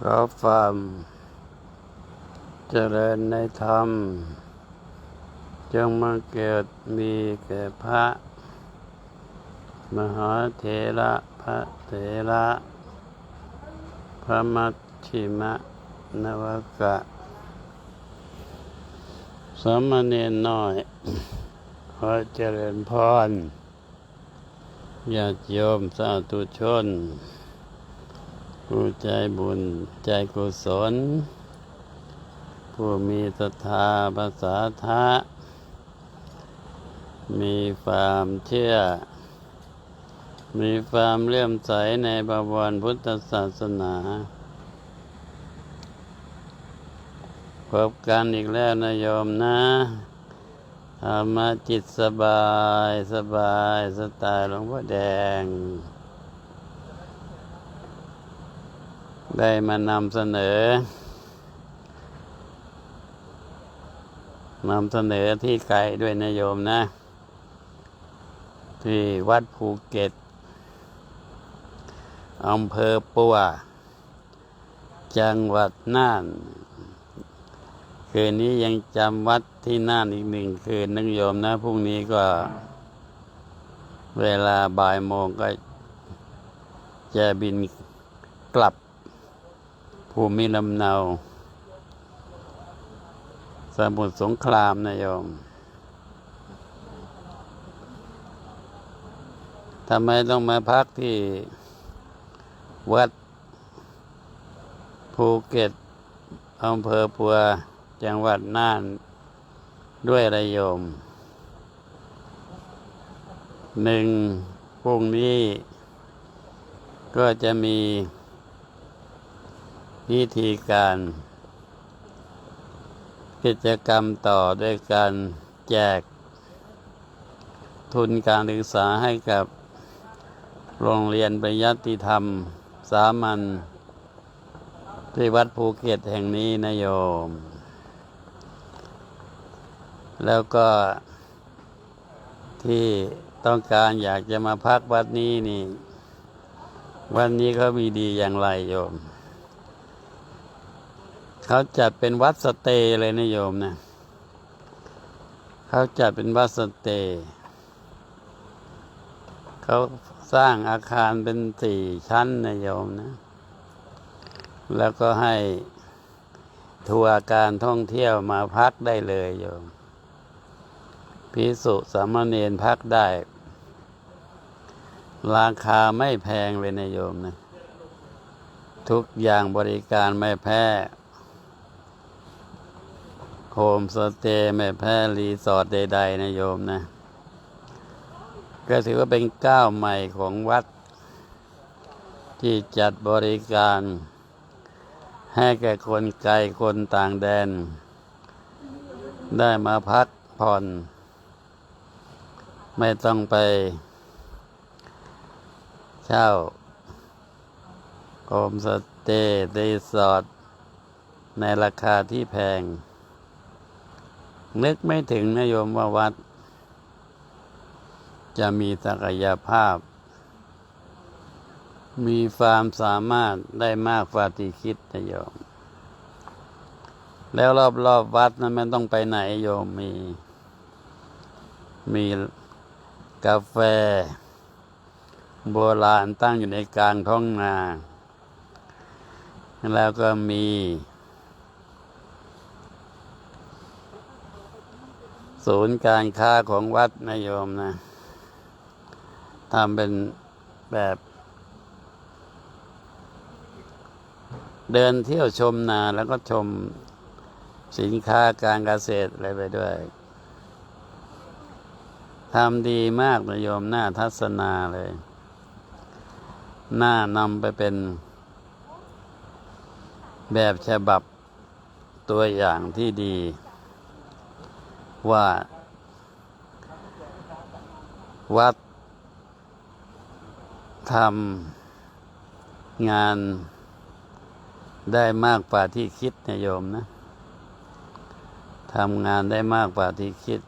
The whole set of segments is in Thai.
ขอความเจริญในธรรม จงมาเกิดมีแก่พระ มหาเถระพระเถระ พระมัชชิมะนวกะสมเณรน้อย ขอเจริญพรญาติโยมสาธุชน ผู้ใจบุญใจกุศล ผู้มีศรัทธาภาษาทะ มีความเชื่อ มีความเลื่อมใสในบวรพุทธศาสนาพบกันอีกแล้วนะโยมนะทำมจิตสบายสบายสไตล์หลวงพ่อแดง ได้มานำเสนอนำเสนอที่ไกลด้วยนะโยมนะ ที่วัดภูเก็ตอำเภอปัว จังหวัดน่าน คืนนี้ยังจำวัดที่น่านอีกหนึ่งคืนนักโยมนะพรุ่งนี้ก็ เวลาบ่ายโมงก็จะบินกลับ ภูมิลำเนา สมุทรสงครามนะโยมทำไมต้องมาพักที่ วัด ภูเก็ตอำเภอปัวจังหวัดน่าน ด้วยระโยมหนึ่งพรุ่งนี้ ก็จะมี พิธีการ กิจกรรมต่อด้วยการแจก ทุนการศึกษาให้กับโรงเรียนปริยัติธรรม สามัญที่วัดภูเก็ตแห่งนี้นะโยม แล้วก็ที่ต้องการอยากจะมาพักวัดนี้นี่ วันนี้เขามีดีอย่างไรโยม เขาจัดเป็นวัดสเตย์เลยนะโยมนะเขาจัดเป็นวัดสเตย์เขาสร้างอาคารเป็นสี่ชั้นนะโยมนะ แล้วก็ให้ทัวร์การท่องเที่ยวมาพักได้เลยโยมพิสุสามเณรพักได้ ราคาไม่แพงเลยนะโยมนะ ทุกอย่างบริการไม่แพ้ โฮมสเตย์ไม่แพ้รีสอร์ทใด ๆ นะโยมนะ ก็ถือว่าเป็นก้าวใหม่ของวัด ที่จัดบริการ ให้แก่คนไกลคนต่างแดน ได้มาพักผ่อน ไม่ต้องไป เช่าโฮมสเตย์รีสอร์ทในราคาที่แพง นึกไม่ถึงนะโยมว่าวัด จะมีศักยภาพ มีความสามารถได้มากกว่าที่คิดนะโยม แล้วรอบๆบวัดนั้นมันต้องไปไหนโยมมี มีกาแฟ โบราณตั้งอยู่ในกลางท้องนา แล้วก็มี ศูนย์การค้าของวัดนะโยมนะทำเป็นแบบ เดินเที่ยวชมนาแล้วก็ชมสินค้าการเกษตรอะไรไปด้วยทำดีมากนะโยมหน้าทัศนาเลย หน้านำไปเป็น แบบฉบับตัวอย่างที่ดี ว่า วัดทำงานได้มากกว่าที่คิดนะโยมนะทำงานได้มากกว่าที่คิด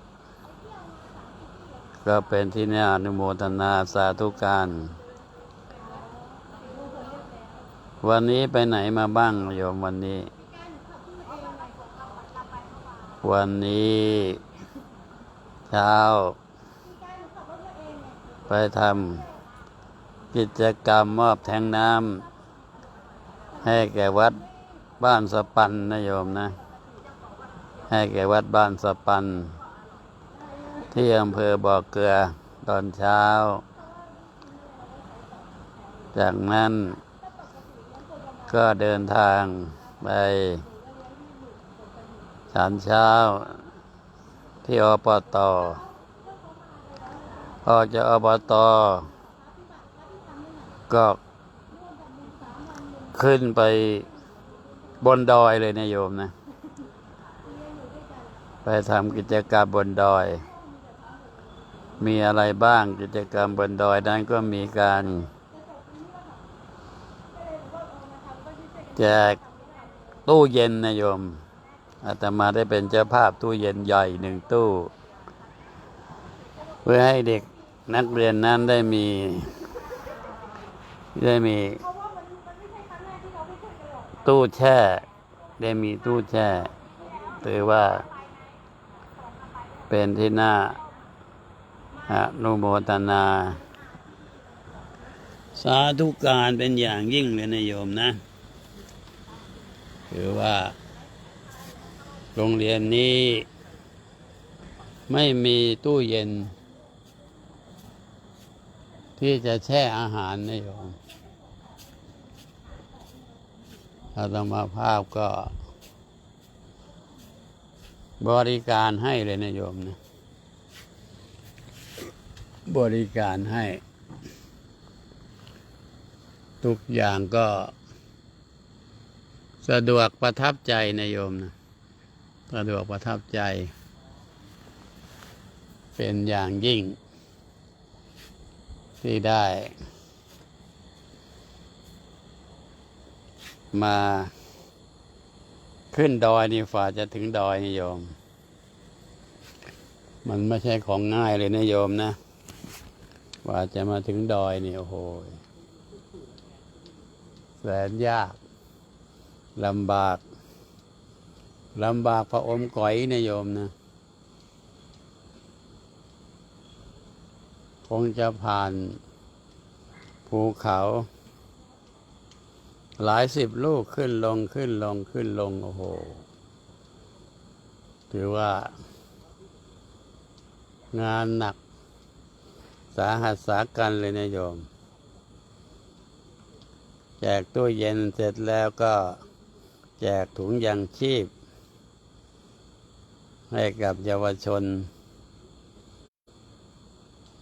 ก็เป็นที่น่าอนุโมทนาสาธุการววันนี้ไปไหนมาบ้างโยมวันนี้ วันนี้ เช้า ไปทำกิจกรรมมอบแทงน้ำให้แก่วัดบ้านสปันนะโยมนะ ให้แก่วัดบ้านสปัน ที่อำเภอบ่อเกลือตอนเช้า จากนั้นก็เดินทางไป ฉันเช้า ที่อปตออกจากอบต ก็ขึ้นไปบนดอยเลยนะโยมนะ ไปทำกิจกรรมบนดอย มีอะไรบ้างกิจกรรมบนดอยนั้นก็มีการแจกตู้เย็นนะโยม อาตมาได้เป็นเจ้าภาพตู้เย็นใหญ่หนึ่งตู้ เพื่อให้เด็กนักเรียนนั้นได้มี ได้มี ตู้แช่ ได้มีตู้แช่ถือว่า เป็นที่น่าอนุโมทนา สาธุการเป็นอย่างยิ่งเลยนะโยมนะ คือว่า โรงเรียนนี้ ไม่มีตู้เย็น ที่จะแช่อาหารนะโยมอาตมาภาพก็ บริการให้เลยนะโยมนะ บริการให้ ทุกอย่างก็ สะดวกประทับใจนะโยมนะ สะดวกประทับใจ เป็นอย่างยิ่ง ที่ได้ มาขึ้นดอยนี่ฝ่าจะถึงดอยนี่โยม มันไม่ใช่ของง่ายเลยนะโยมนะว่าจะมาถึงดอยนี่โอ้โหแสนยากลำบาก ลำบากพระอมก๋อยนะโยมนะ คงจะผ่านภูเขา หลายสิบลูกขึ้นลงขึ้นลงขึ้นลง โอ้โห ถือว่า งานหนัก สาหัสสากันเลยนะโยม แจกตู้เย็นเสร็จแล้วก็ แจกถุงยางชีพ ให้กับเยาวชน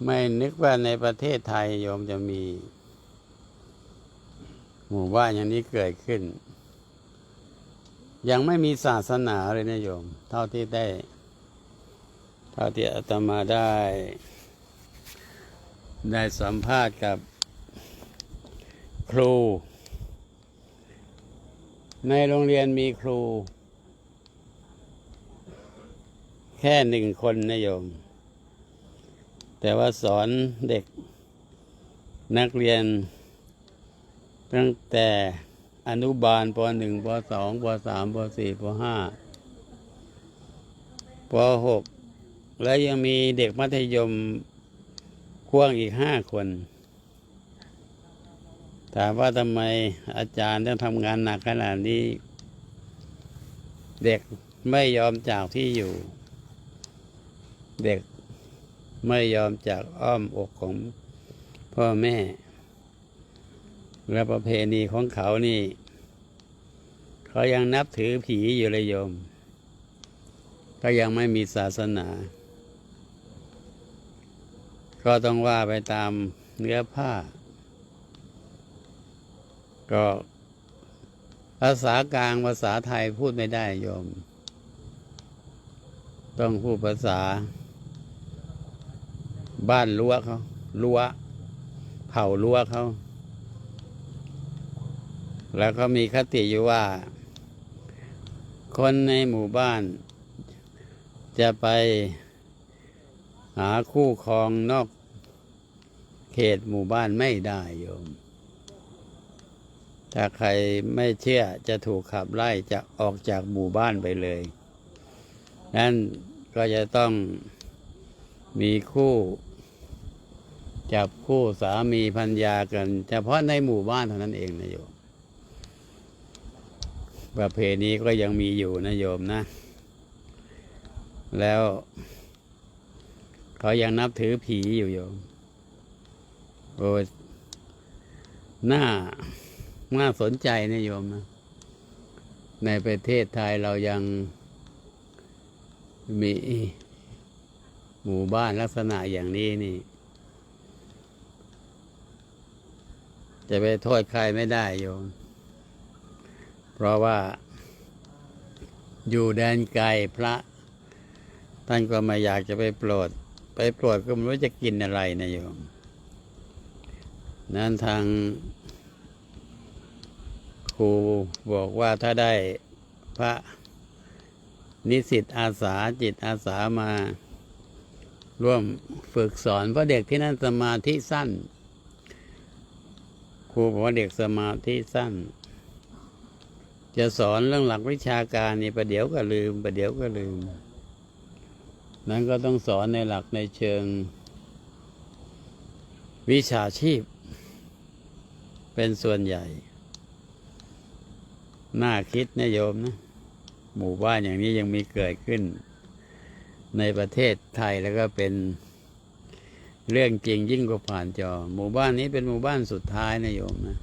ไม่นึกว่าในประเทศไทยโยมจะมี หมู่บ้านอย่างนี้เกิดขึ้น ยังไม่มีศาสนาเลยนะโยม เท่าที่ได้ เท่าที่อาตมาได้ ได้สัมภาษณ์กับครู ในโรงเรียนมีครู แค่หนึ่งคนนะโยม แต่ว่าสอนเด็กนักเรียน ตั้งแต่อนุบาลปหนึ่งปสองปสามปสี่ปห้าปหกแล้วยังมีเด็กมัธยมพ่วงอีกห้าคน ถามว่าทำไมอาจารย์ต้องทำงานหนักขนาดนี้ เด็กไม่ยอมจากที่อยู่ เด็กไม่ยอมจากอ้อมอกของพ่อแม่ และประเพณีของเขานี่ เขายังนับถือผีอยู่เลยโยมก็ยังไม่มีศาสนา ก็ต้องว่าไปตามเนื้อผ้า ก็ภาษากลางภาษาไทยพูดไม่ได้โยม ต้องพูดภาษา บ้านรั้วเขารั้วเผารั้วเขาแล้วก็มีคติอยู่ว่า คนในหมู่บ้าน จะไปหาคู่ครองนอกเขตหมู่บ้านไม่ได้โยม ถ้าใครไม่เชื่อจะถูกขับไล่จะออกจากหมู่บ้านไปเลย นั้นก็จะต้อง มีคู่ จับคู่สามีพัญญากัน เฉพาะในหมู่บ้านเท่านั้นเองนะโยม ประเพณีก็ยังมีอยู่นะโยมนะ แล้ว เขายังนับถือผีอยู่โยมโอ้ยน่าน่าสนใจนะโยมนะในประเทศไทยเรายังมี หมู่บ้านลักษณะอย่างนี้นี่ จะไปโทษใครไม่ได้โยม เพราะว่า อยู่แดนไกลพระ ท่านก็ไม่อยากจะไปโปรด ไปโปรดก็ไม่รู้จะกินอะไรนะโยม นั้นทางครูบอกว่าถ้าได้พระนิสิตอาสาจิตอาสามา ร่วมฝึกสอนเพราะเด็กที่นั่นสมาธิสั้น ครูบอกว่าเด็กสมาธิสั้น จะสอนเรื่องหลักวิชาการนี่ประเดี๋ยวก็ลืม ประเดี๋ยวก็ลืม นั้นก็ต้องสอนในหลักในเชิง วิชาชีพ เป็นส่วนใหญ่ น่าคิดนะโยมนะ หมู่บ้านอย่างนี้ยังมีเกิดขึ้น ในประเทศไทยแล้วก็เป็นเรื่องจริงยิ่งกว่าผ่านจอ หมู่บ้านนี้เป็นหมู่บ้านสุดท้ายนะโยมนะ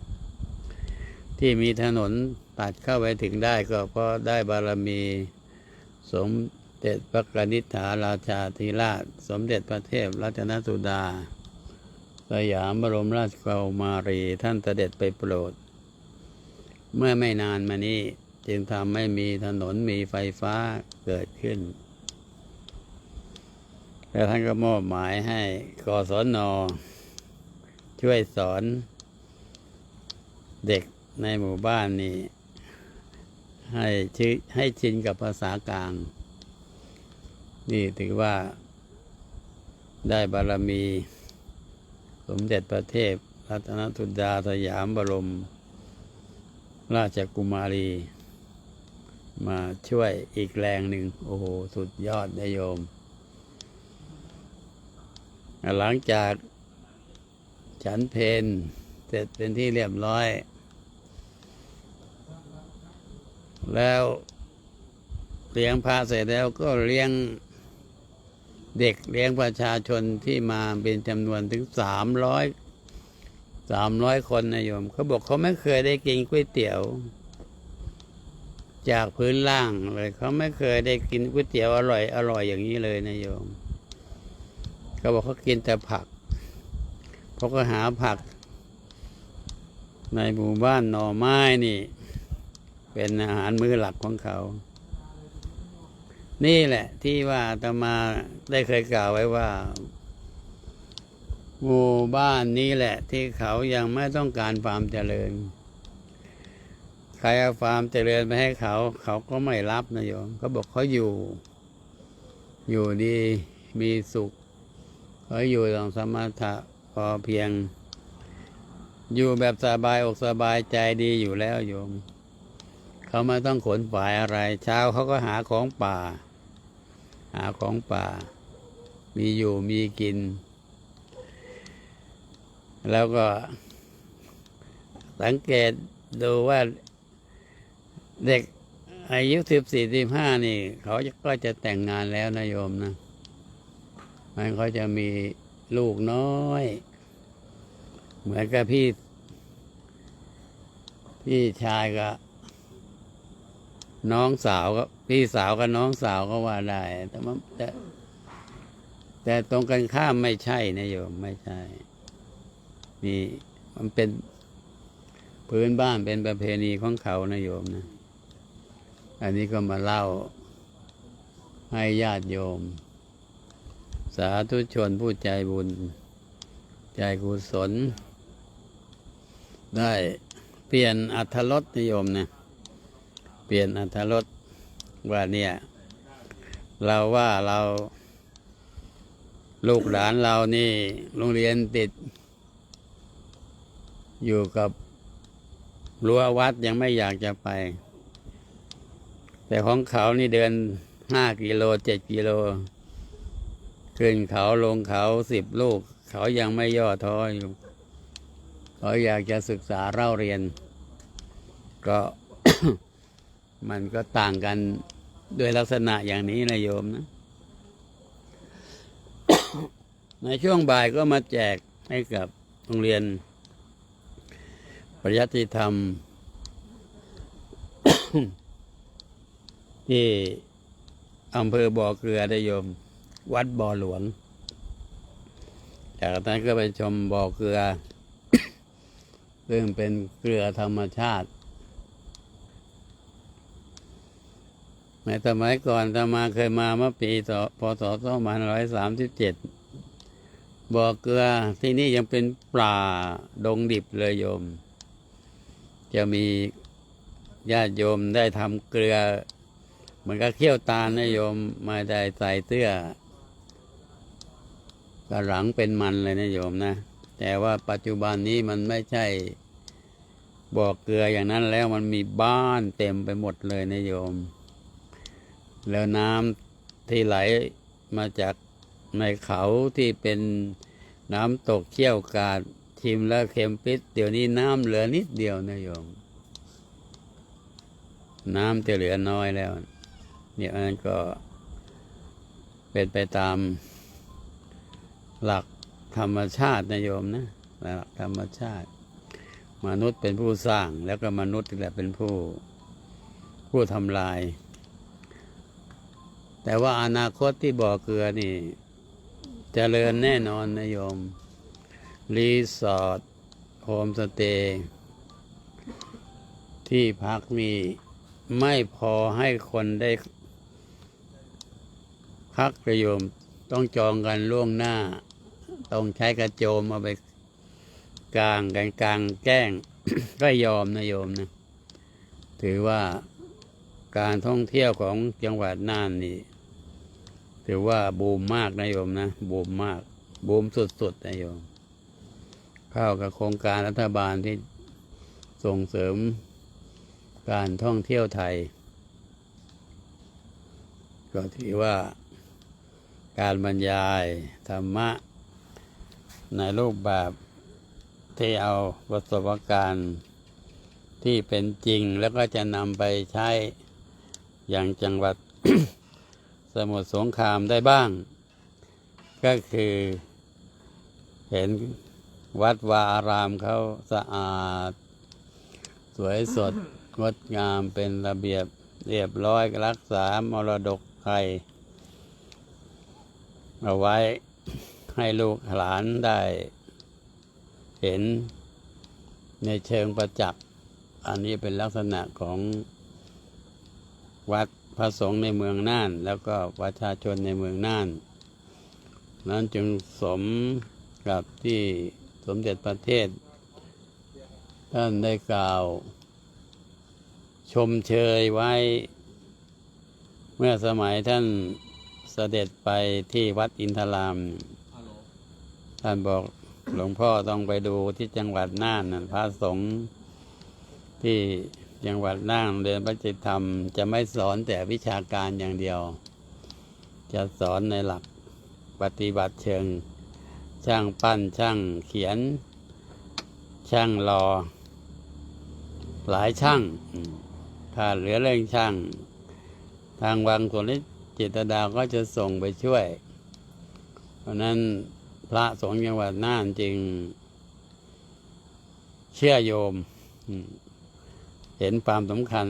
ที่มีถนนตัดเข้าไปถึงได้ก็เพราะได้บารมีสมเด็จพระกนิษฐาราชาธิราช สมเด็จพระเทพรัตนสุดา สยามบรมราชกุมารี ท่านเสด็จไปโปรด เมื่อไม่นานมานี้จึงทำให้มีถนนมีไฟฟ้าเกิดขึ้น แล้วท่านก็มอบหมายให้กศนช่วยสอนเด็กในหมู่บ้านนี้ให้ชื่อให้ชินกับภาษากลาง นี่ถือว่าได้บารมี สมเด็จพระเทพรัตนสุดาสยามบรม ราชกุมารี มาช่วยอีกแรงหนึ่ง โอ้โห สุดยอดนะโยม หลังจากฉันเพนเสร็จเป็นที่เรียบร้อย แล้วเลี้ยงพระเสร็จแล้วก็เลี้ยงเด็กเลี้ยงประชาชนที่มาเป็นจำนวนถึงสามร้อยสามร้อยคนนะโยมเขาบอกเขาไม่เคยได้กินก๋วยเตี๋ยว จากพื้นล่างเลยเขาไม่เคยได้กินก๋วยเตี๋ยวอร่อยอร่อยอย่างนี้เลยนะโยม เขาบอกเขากินแต่ผักเขาก็หาผัก ในหมู่บ้านหน่อไม้นี่ เป็นอาหารมื้อหลักของเขา นี่แหละที่ว่าอาตมาได้เคยกล่าวไว้ว่าหมู่บ้านนี้แหละ ที่เขายังไม่ต้องการความเจริญ ใครเอาความเจริญไปให้เขา เขาก็ไม่รับนะโยมเขาบอกเขาอยู่ อยู่ดีมีสุข เขาอยู่อย่างสมถะพอเพียง อยู่แบบสบายอกสบายใจดีอยู่แล้วโยม เขาไม่ต้องขนฝายอะไร เช้าเขาก็หาของป่า หาของป่า มีอยู่มีกิน แล้วก็ สังเกตดูว่าเด็กอายุสิบสี่สิบห้านี่ เขาก็จะแต่งงานแล้วนะโยมนะ มันเขาจะมีลูกน้อย เหมือนกับพี่ พี่ชายก็น้องสาวก็พี่สาวกับน้องสาวก็ว่าได้ แต่มันแต่แต่ตรงกันข้ามไม่ใช่นะโยมไม่ใช่นี่มันเป็นพื้นบ้านเป็นประเพณีของเขานะโยมนะ อันนี้ก็มาเล่าให้ญาติโยม สาธุชนผู้ใจบุญ ใจกุศล ได้เปลี่ยนอัธรสนิยมนะเปลี่ยนอัธรสว่าเนี่ย เราว่าเรา ลูกหลานเรานี่ โรงเรียนติด อยู่กับรั้ววัดยังไม่อยากจะไป แต่ของเขานี่เดินห้ากิโลเจ็ดกิโล ขึ้นเขาลงเขาสิบลูก เขายังไม่ย่อท้ออยู่เขาอยากจะศึกษาเล่าเรียน ก็มันก็ต่างกันด้วยลักษณะอย่างนี้นะโยมนะ ในช่วงบ่ายก็มาแจกให้กับโรงเรียน ปริยัติธรรม ที่อำเภอบ่อเกลือได้โยม วัดบ่อหลวง จากนั้นก็ไปชมบ่อเกลือ ซึ่งเป็นเกลือธรรมชาติ ในสมัยก่อนตมาเคยมาเมื่อปีศพศ2537 บ่อเกลือที่นี่ยังเป็นป่าดงดิบเลยโยม จะมีญาติโยมได้ทำเกลือเหมือนกับเขี้ยวตาลนะโยมม่ได้ใส่เสื้อ กระหลังเป็นมันเลยนะโยมนะ แต่ว่าปัจจุบันนี้มันไม่ใช่บ่อเกลืออย่างนั้นแล้วมันมีบ้านเต็มไปหมดเลยนะโยม แล้วน้ำที่ไหลมาจากในเขาที่เป็นน้ำตกเขี้ยวกาดชิมแล้วเค็มปิดเดี๋ยวนี้น้ำเหลือนิดเดียวนะโยม น้ำจะเหลือน้อยแล้ว เนี่ยอันนั้นก็เป็นไปตาม หลักธรรมชาตินะโยมนะหลักธรรมชาติ มนุษย์เป็นผู้สร้างแล้วก็มนุษย์นี่แหละเป็นผู้ผู้ทำลาย แต่ว่าอนาคตที่บ่อเกลือนี่จเจริญแน่นอนนะโยม รีสอร์ทโฮมสเตย์ที่พักมีไม่พอให้คนได้พักประโยมต้องจองกันล่วงหน้า ต้องใช้กระโจมเอาไปกลางกันกลางแจ้งก็ยอมนะโยมนะ ถือว่าการท่องเที่ยวของจังหวัดน่านนี่ ถือว่าบูมมากนะโยมนะ บูมมาก บูมสุดๆนะโยม เข้ากับโครงการรัฐบาลที่ส่งเสริมการท่องเที่ยวไทย ก็ถือว่าการบรรยายธรรมะ ในรูปแบบที่เอาประสบการณ์ที่เป็นจริงแล้วก็จะนำไปใช้อย่างจังหวัดสมุทรสงครามได้บ้าง ก็คือเห็นวัดวาอารามเขาสะอาด สวยสด งดงามเป็นระเบียบเรียบร้อยรักษามรดกไทยเอาไว้ ให้ลูกหลานได้เห็นในเชิงประจักษ์ อันนี้เป็นลักษณะของวัดพระสงฆ์ในเมืองน่าน แล้วก็ประชาชนในเมืองน่าน นั้นจึงสมกับที่สมเด็จประเทศ ท่านได้กล่าว ชมเชยไว้ เมื่อสมัยท่านเสด็จไปที่วัดอินทราม ท่านบอกหลวงพ่อต้องไปดูที่จังหวัดน่านนะพระสงฆ์ที่จังหวัดน่านเรียนพระจิตธรรม จะไม่สอนแต่วิชาการอย่างเดียว จะสอนในหลักปฏิบัติเชิง ช่างปั้นช่างเขียน ช่างรอ หลายช่างถ้าเหลือเรื่องช่าง ทางวังสวนนี้จิตดาก็จะส่งไปช่วย เพราะนั้น พระสงฆ์จังหวัดน่านจึง เชื่อโยม เห็นความสำคัญ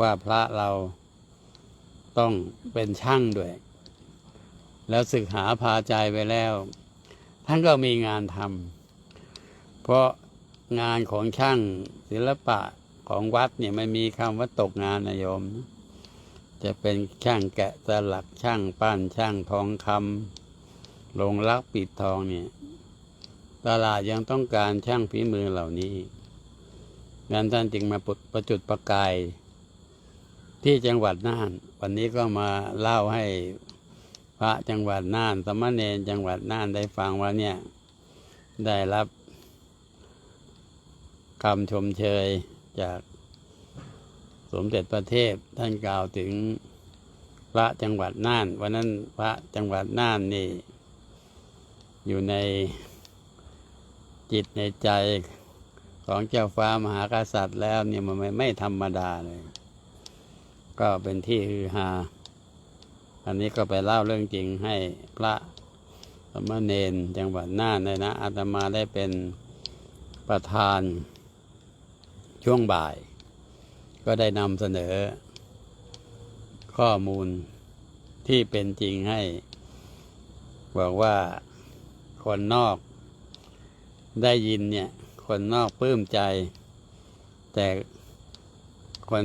ว่าพระเราต้องเป็นช่างด้วย แล้วศึกหาพาใจไปแล้ว ท่านก็มีงานทำเพราะงานของช่างศิลปะของวัดเนี่ยไม่มีคำว่าตกงานนะโยม จะเป็นช่างแกะสลักช่างปั้นช่างทองคำ ลงลักปิดทองเนี่ยตลาดยังต้องการช่างฝีมือเหล่านี้งานท่านจึงมาประจุดประกาย ที่จังหวัดน่าน วันนี้ก็มาเล่าให้พระจังหวัดน่าน สมณเณรจังหวัดน่านได้ฟังว่าเนี่ย ได้รับคคำชมเชยจากสมเด็จพระเทพท่านกล่าวถึงพระจังหวัดน่าน วันนั้นพระจังหวัดน่านนี่ อยู่ในจิตในใจของเจ้าฟ้ามหากษัตริย์แล้วเนี่ยมันไม่ไม่ธรรมดาเลย ก็เป็นที่ฮือฮา อันนี้ก็ไปเล่าเรื่องจริงให้พระสมณเณรจังหวัดน่านเลยนะอาตมาได้เป็นประธานช่วงบ่าย ก็ได้นำเสนอ ข้อมูลที่เป็นจริงให้ บอกว่า คนนอก ได้ยินเนี่ย คนนอกปลื้มใจ แต่คน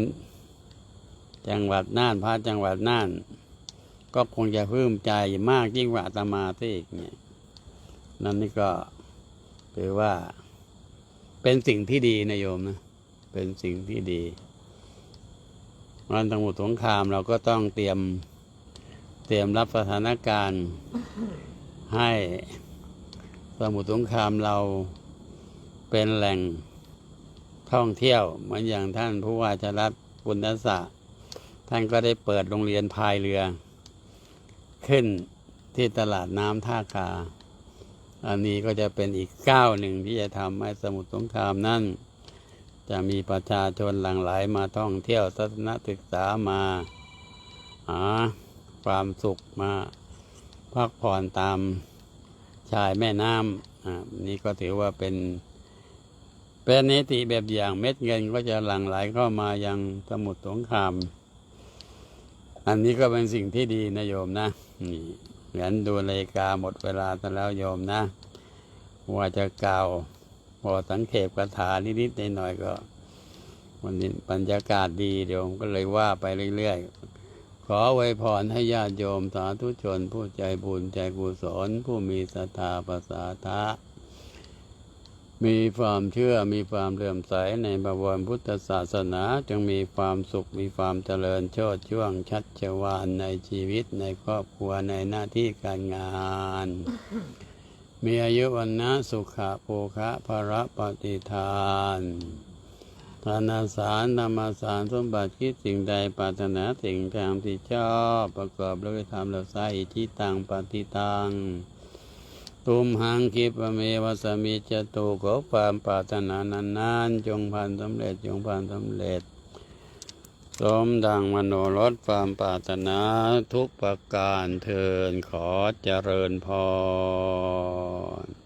จังหวัดน่านพระจังหวัดน่าน ก็คงจะปลื้มใจมากยิ่งกว่าอาตมาซะอีกเนี่ยนั่นนี่ก็ถือว่าเป็นสิ่งที่ดีนะโยมนะ เป็นสิ่งที่ดีวันสมุทรสงครามเราก็ต้องเตรียมเตรียมรับสถานการณ์ให้ สมุทรสงครามเราเป็นแหล่งท่องเที่ยวเหมือนอย่างท่านผู้ว่าชรัตปุณณสะท่านก็ได้เปิดโรงเรียนพายเรือ ขึ้นที่ตลาดน้ำท่าคาอันนี้ก็จะเป็นอีกก้าวหนึ่งที่จะทำให้สมุทรสงครามนั้นจะมีประชาชนหลั่งไหลมาท่องเที่ยวทัศนศึกษามาหาความสุขมาพักผ่อนตาม ชายแม่น้ำอ่านี่ก็ถือว่าเป็นเป็นนิติแบบอย่างเม็ดเงินก็จะหลั่งไหลเข้ามายังสมุทรสงคราม อันนี้ก็เป็นสิ่งที่ดีนะโยมนะนี่งั้นดูนาฬิกาหมดเวลาแต่แล้วโยมนะ ว่าจะกล่าวพอสังเขปคาถานิดๆหน่อยๆก็วันนี้บรรยากาศดีเดี๋ยวผมก็เลยว่าไปเรื่อยๆ อไวยพรให้ญาติโยมสาธุชน ผู้ใจบุญใจกุศล ผู้มีศรัทธาภาษาทะ มีความเชื่อมีความเลื่อมใสในบวรพุทธศาสนาจงมีความสุขมีความเจริญโชดช่วงชัดชวานในชีวิตในครอบครัวในหน้าที่การงาน มีอายุวันนะสุขะโภคะภระปฏิทาน ทานาสารธรรมสารสมบัติคิดสิ่งใดปรารถนาสิ่งทางที่ชอบประกอบด้วยธรรมแล้วใส่ที่ตังปฏิตังตุมหังคิปเมวสมิจตุขอความปรารถนานานนานๆจงพันสำเร็จจงพันสำเร็จ สมดังมโนรสความปรารถนาทุกประการเทินขอเจริญพร